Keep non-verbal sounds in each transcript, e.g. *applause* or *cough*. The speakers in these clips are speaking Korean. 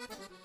Thank *laughs* you.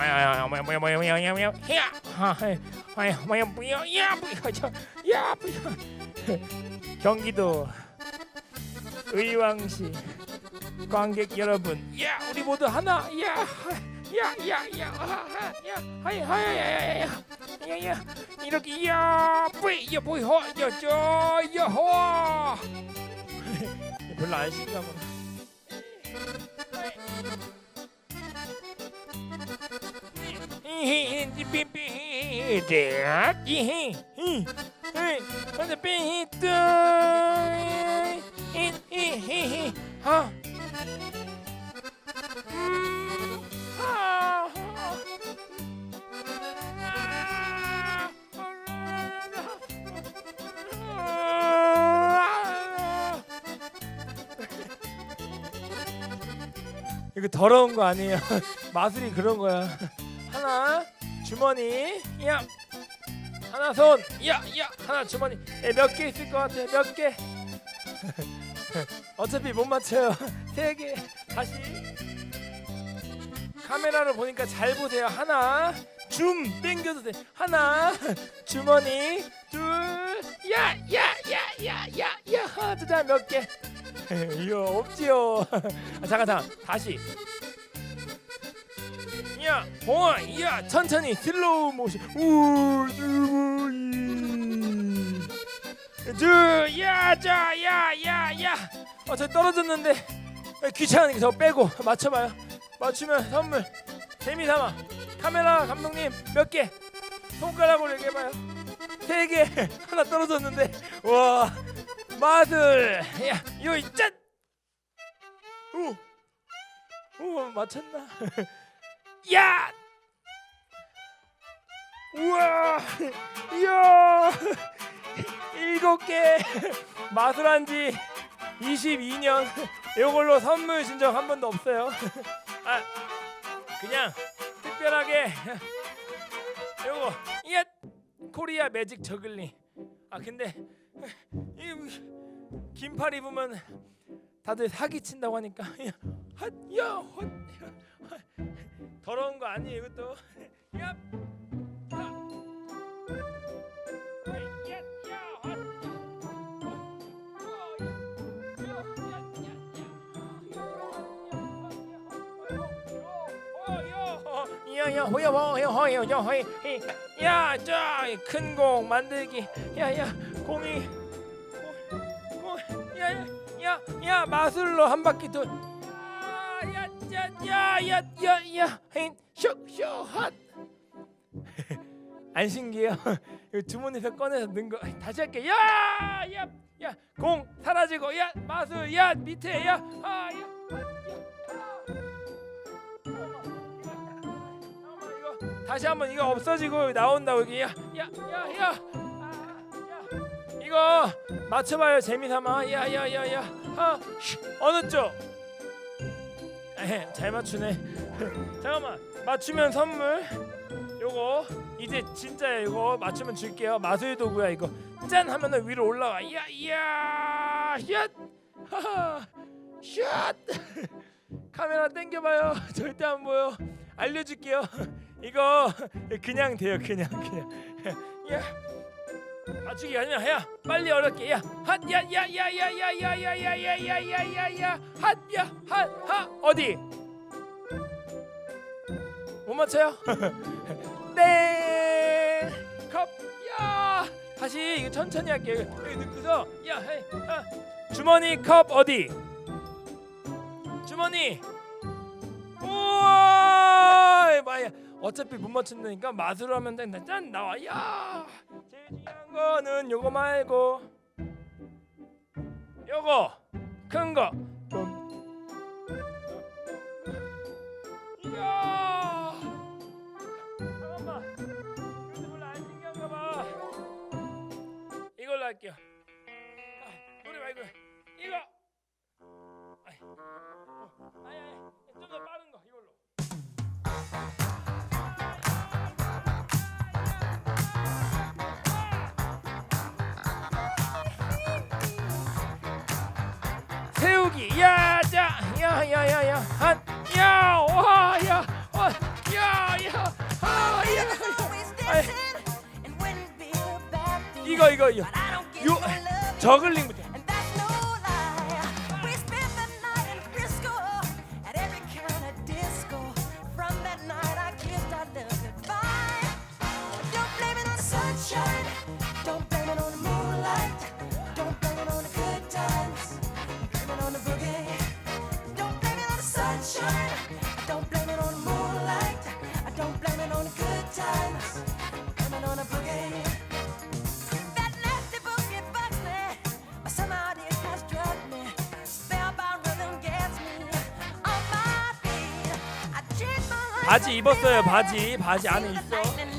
뭐야 뭐야 뭐야 뭐야 뭐야 뭐야 야 아, 뭐야 뭐야 뭐야 야 뭐야 저야 뭐야 경기도 의왕시 관객 여러분 야 우리 모두 하나 야 야야야야 하이 하이 야야야 이렇게 야 뿌이 야 뭐야 야저 야호 별로 안 신기하고 이거 더러운 거 아니에요? *laughs* 마술이 그런 거야. 주머니 야 하나 손 야 야 하나 주머니 몇 개 있을 것 같아 몇 개? *laughs* 어차피 못 맞춰요. *laughs* 세 개. 다시 카메라를 보니까 잘 보세요. 하나 줌 땡겨도 돼. 하나 *laughs* 주머니 둘야야야야야야 두자 몇 개? 이거 없지요. 아, 잠깐 잠깐 다시. 야 봉아 야 천천히. 슬로우 모션. 우 주머니 두야자야야야. 어저 떨어졌는데. 귀찮으니까 저 빼고 맞춰봐요. 맞추면 선물. 재미삼아. 카메라 감독님 몇 개? 손가락으로 얘기해봐요. 세 개. *laughs* 하나 떨어졌는데. 와 마술 야 이거 짠! 오, 오 맞췄나 *laughs* 야! 우와! 이야! 일곱 개 마술한 지 22년. 이걸로 선물 준적한 번도 없어요. 아 그냥 특별하게 요거 야! 코리아 매직 저글링. 아 근데 이 긴팔 입으면 다들 사기 친다고 하니까. 야, 핫, 야, 헛, 야, 더러운 거 아니에요 이것도 야. 야야 호야 호야 호야 호야 호야 야저큰 공 만들기 야야 공이 야야야 마술로 한 바퀴 돌 야야야야야야 쇼쇼핫 안 신기해요? 주머니에서 꺼내서 넣은 거. 다시 할게. 야야야 공 사라지고 야 마술 야 밑에 야 아 야. 다시 한번 이거 없어지고 나온다고 여기 야야야야. 이거 맞춰봐요 재미삼아. 야야야야. 아 슈, 어느 쪽? 에헤, 잘 맞추네. *laughs* 잠깐만 맞추면 선물. 요거 이제 진짜야 이거. 맞추면 줄게요. 마술 도구야 이거. 짠 하면은 위로 올라와. 야야 샷! 하하 샷! *laughs* 카메라 당겨봐요. *laughs* 절대 안 보여. 알려줄게요. 이거 그냥 돼요 그냥 그냥. 야 맞추기 아니면 야 빨리 어렵게 야핫야야야야야야야야야야야야야 핫야 핫하 어디 못 맞춰요 땡컵야 다시 이거 천천히 할게요 여기 넣고서 야 헤이 아, 주머니 컵 어디 주머니 우와 마야 어차피 못 맞춘다니까 맛으로 하면 짠 나와 야 제일 중요한 거는 요거 말고 요거 이야! 안 신기한가 봐. 이걸로 할게요. 아, 노래 말고 이거. 아이, 어, 아니 아니 야야야 한야 와야 야! 야! 아야 아, 이거 이거 이거 요 저글링 바지 입었어요. 바지 바지 안에 있어.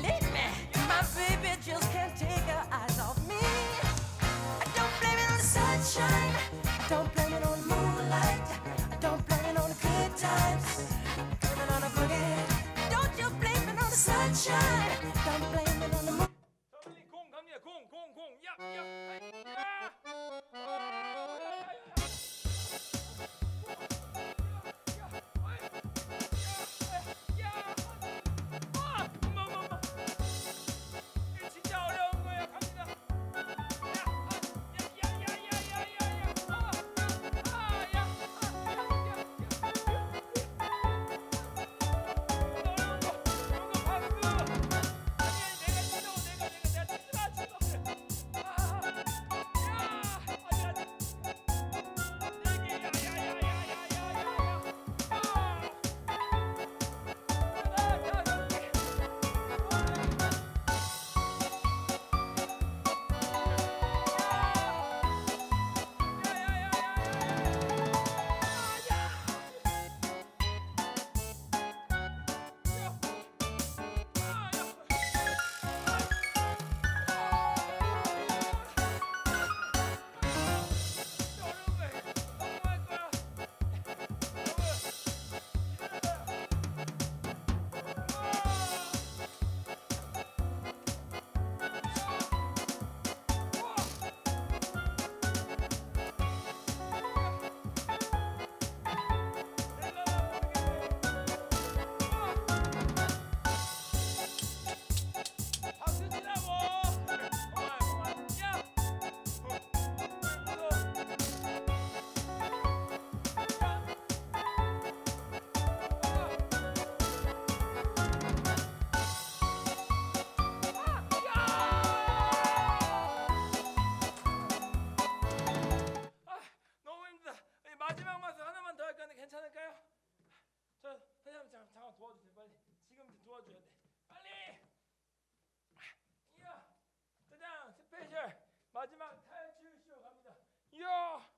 야,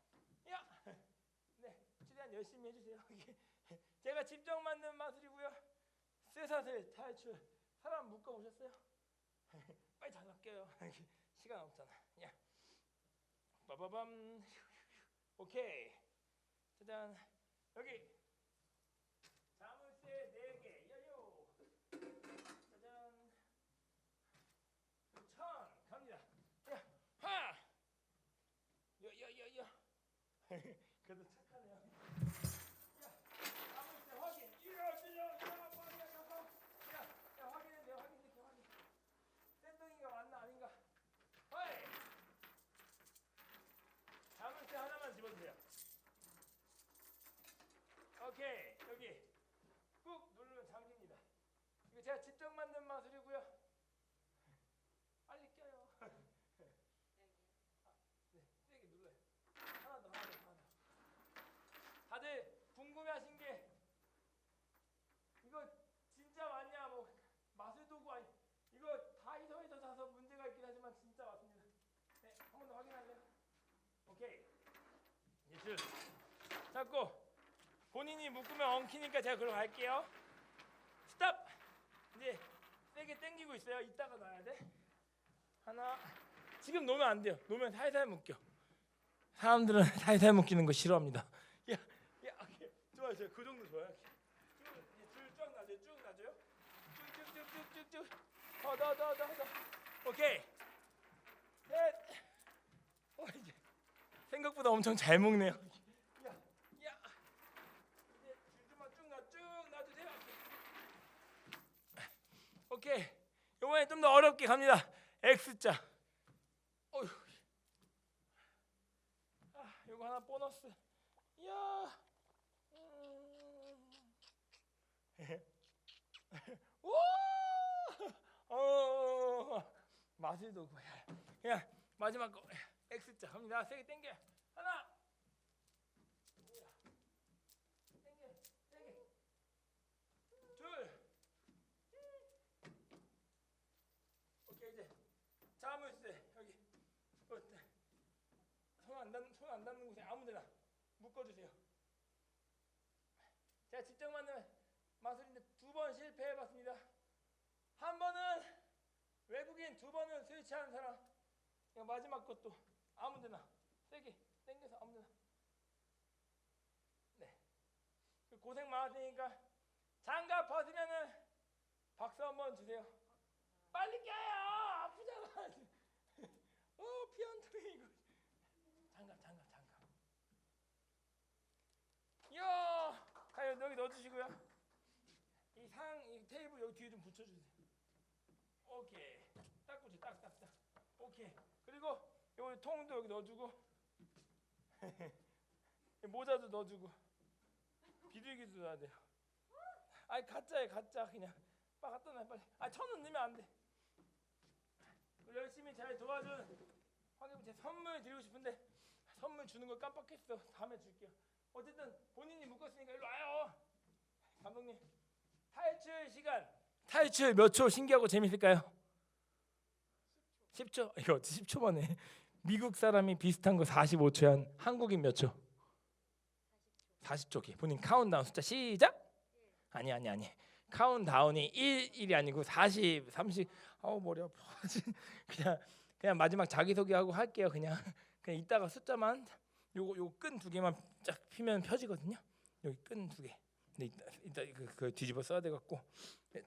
야, 네, 최대한 열심히 해주세요. *laughs* 제가 직접 만든 마술이고요. 쇠사슬 탈출 사람 묶어 보셨어요? *laughs* 빨리 잘 낚여요. *laughs* 시간 없잖아. 야, 빠바밤. 오케이. 짜잔. 여기 자물쇠 네 개. 여유. 짜잔. 천 갑니다. 야, 하. 야야야야. 그래도 착하네요. 야, 자물쇠 확인. 이야, 이야, 야, 빨리 가서. 야, 야, 확인해, 내가 확인해, 확인. 샌동이가 맞나 아닌가? 허이. 자물쇠 하나만 집어주세요. 오케이, 여기 꾹 누르면 잠깁니다. 이거 제가 직접 만든 마술이고요. 빨리 껴요. 아, 네, 세게 눌러요. 하나 더, 하나 더, 하나 더. 다들 궁금해하신 게 이거 진짜 맞냐? 뭐 마술 도구 아니? 이거 다이소에서 사서 문제가 있긴 하지만 진짜 맞습니다. 네, 한 번 더 확인할래요? 오케이. 예술. 잡고 본인이 묶으면 엉키니까 제가 그럼 갈게요. 스탑. 이제 세게 당기고 있어요. 이따가 놔야 돼. 하나. 지금 놓으면 안 돼요. 놓으면 살살 묶여. 사람들은 *laughs* 살살 묶이는 거 싫어합니다. *laughs* 야, 야. 좋아요, 좋아요. 그 정도 좋아요. 줄쫙 놔줘요. 쭉 놔줘요. 쭉쭉쭉쭉쭉쭉. 더, 더, 더, 더, 더. 오케이. 넷. 어, 이제 생각보다 엄청 잘 먹네요. 야, 야. 줄좀만 쭉 놔, 쭉 놔주세요. 오케이. 이번엔 좀 더 어렵게 갑니다. X자. 어휴. 아, 요거 하나 보너스. 야. 오! 음. *laughs* 어, 어, 어, 어. 맛을 놓고 그냥 마지막 거. X자 갑니다. 세게 당겨. 하나. 당겨. 자물쇠 여기 어, 네. 손안 닿는 손안 닿는 곳에 아무데나 묶어주세요. 제가 직접 만든 마술인데 두 번 실패해봤습니다. 한 번은 외국인, 두 번은 스위치하는 사람. 마지막 것도 아무 데나 세게 당겨서 아무 데나. 네. 그 고생 많았으니까 장갑 벗으면은 박수 한번 주세요. 빨리 껴요. 아프잖아. *laughs* 어, 피한 통이 이거. 장갑, 장갑, 장갑. 이야, 가요 여기 넣어주시고요. 이 상, 이 테이블 여기 뒤에 좀 붙여주세요. 오케이. 딱 붙여, 딱, 딱, 딱. 오케이. 그리고 여기 통도 여기 넣어주고, 이 *laughs* 모자도 넣어주고, 비둘기도 넣어야 돼요. 아니 가짜에 가짜 그냥 빨리 갖다 놔 빨리. 아 천원 넣으면 안 돼. 열심히 잘 도와준 황혜부 제 선물 드리고 싶은데 선물 주는 걸 깜빡했어. 다음에 줄게요. 어쨌든 본인이 묶었으니까 일로 와요. 감독님 탈출 시간. 탈출 몇 초 신기하고 재밌을까요? 10초. 이거 10초 만에 미국 사람이 비슷한 거 45초야. 한국인 몇 초? 40초기. 본인 카운트다운 숫자 시작. 아니 아니 아니. 카운트다운이 1 1이 아니고 40, 30. 아우 머리 아파. *laughs* 그냥 그냥 마지막 자기 소개하고 할게요. 그냥 그냥 이따가 숫자만 요거 요거 끈두 개만 쫙 피면 펴지거든요. 여기 끈 두 개. 근데 이따 이따 그, 그 뒤집어 써야 돼 갖고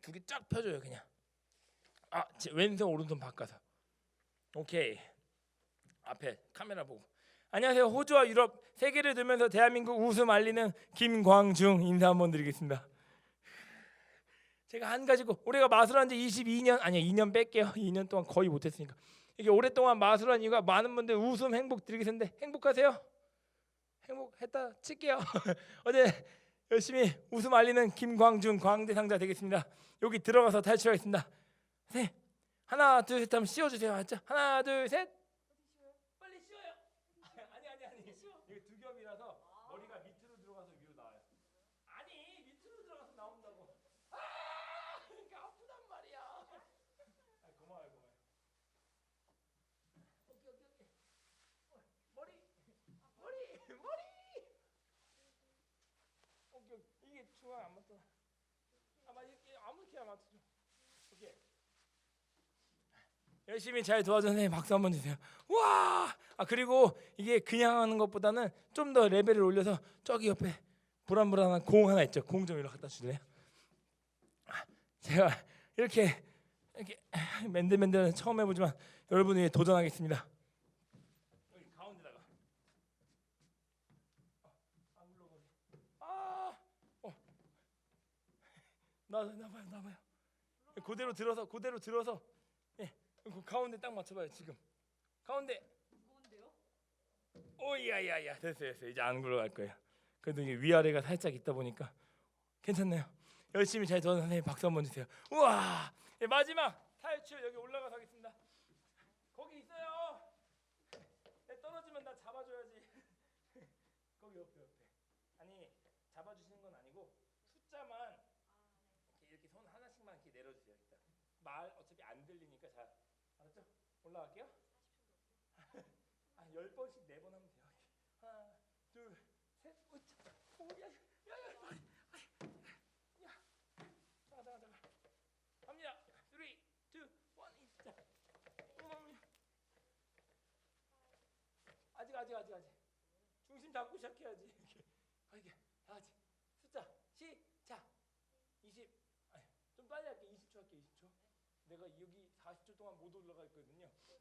두 개 쫙 펴줘요 그냥. 아제 왼손 오른손 바꿔서. 오케이. 앞에 카메라 보고. 안녕하세요. 호주와 유럽 세계를 돌면서 대한민국 웃음 알리는 김광중 인사 한번 드리겠습니다. 제가 한 가지고 올해가 마술한 지 22년 아니야 2년 뺄게요. *laughs* 2년 동안 거의 못했으니까 이게 오랫동안 마술한 이유가 많은 분들 웃음 행복 드리겠는데 행복하세요? 행복했다 칠게요. *laughs* 어제 열심히 웃음 알리는 김광준 광대상자 되겠습니다. 여기 들어가서 탈출하겠습니다. 네 하나 둘셋 하면 씌워주세요. 하나 둘 셋. 빨리 씌워요. 아니 아니 아니. 이게 두 겹이라서 머리가 밑으로 들어가서 위로 나와요. 아니 밑으로 들어가서 나온다고. 아 그러니까 아프단 말이야. 아 고마워요 고마워요. 오케이 오케이 오케이. 어, 머리 머리 머리. 오케이 오케이. 이게 중앙 안 맞잖아. 아마 이렇게 맞춰줘. 오케이. 열심히 잘 선생님 박수 한번 주세요. 와! 아 그리고 이게 그냥 하는 것보다는 좀 더 레벨을 올려서 저기 옆에 불안불안한 공 하나 있죠. 공 좀 이리 갖다 주실래요? 아, 제가 이렇게 이렇게 맨들맨들 처음 해보지만 여러분 위해 도전하겠습니다. 여기 가운데다가 어, 안 굴러가게. 아, 어, 나 나봐요, 나봐요. 그대로 들어서, 그대로 들어서, 예, 그 가운데 딱 맞춰봐요 지금. 가운데. 오야야야. 됐어요 됐어요. 이제 안 굴러갈 거예요. 그래도 이게 위아래가 살짝 있다 보니까 괜찮네요. 열심히 잘 도와준 선생님 박수 한번 주세요. 우와! 예, 마지막 탈출 여기 올라가서 하겠습니다 거기 있어요 네, 떨어지면 나 잡아줘야지 거기 옆에 옆에 아니 잡아주시는 건 아니고 숫자만 이렇게, 이렇게 손 하나씩만 이렇게 내려주세요 일단 말 어차피 안 들리니까 잘 알았죠? 올라갈게요 한열 번씩 네번 하면 돼요. 하나, 둘, 셋, 오, 야, 야, 야, 머리, 아이, 야, 잠깐, 잠깐, 갑니다. Three, two, one, 이자. 음. 아직, 아직, 아직, 아직. 중심 잡고 시작해야지. 이렇게, 아, 다 같이 숫자 시작. 20, 아니, 좀 빨리 할게. 20초 할게. 20초. 내가 여기 40초 동안 못 올라가 있거든요.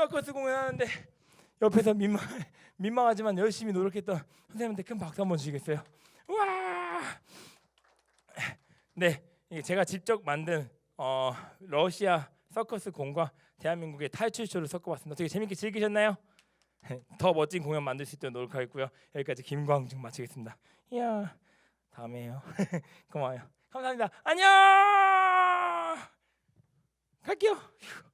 서커스 공연하는데 옆에서 민망 *laughs* 민망하지만 열심히 노력했던 선생님한테 큰 박수 한번 주시겠어요? 와! 네, 제가 직접 만든 어, 러시아 서커스 공과 대한민국의 탈출쇼를 섞어봤습니다. 되게 재밌게 즐기셨나요? *laughs* 더 멋진 공연 만들 수 있도록 노력하겠고요. 여기까지 김광중 마치겠습니다. 이야, 다음에요. *laughs* 고마워요. 감사합니다. 안녕. 갈게요. 휴.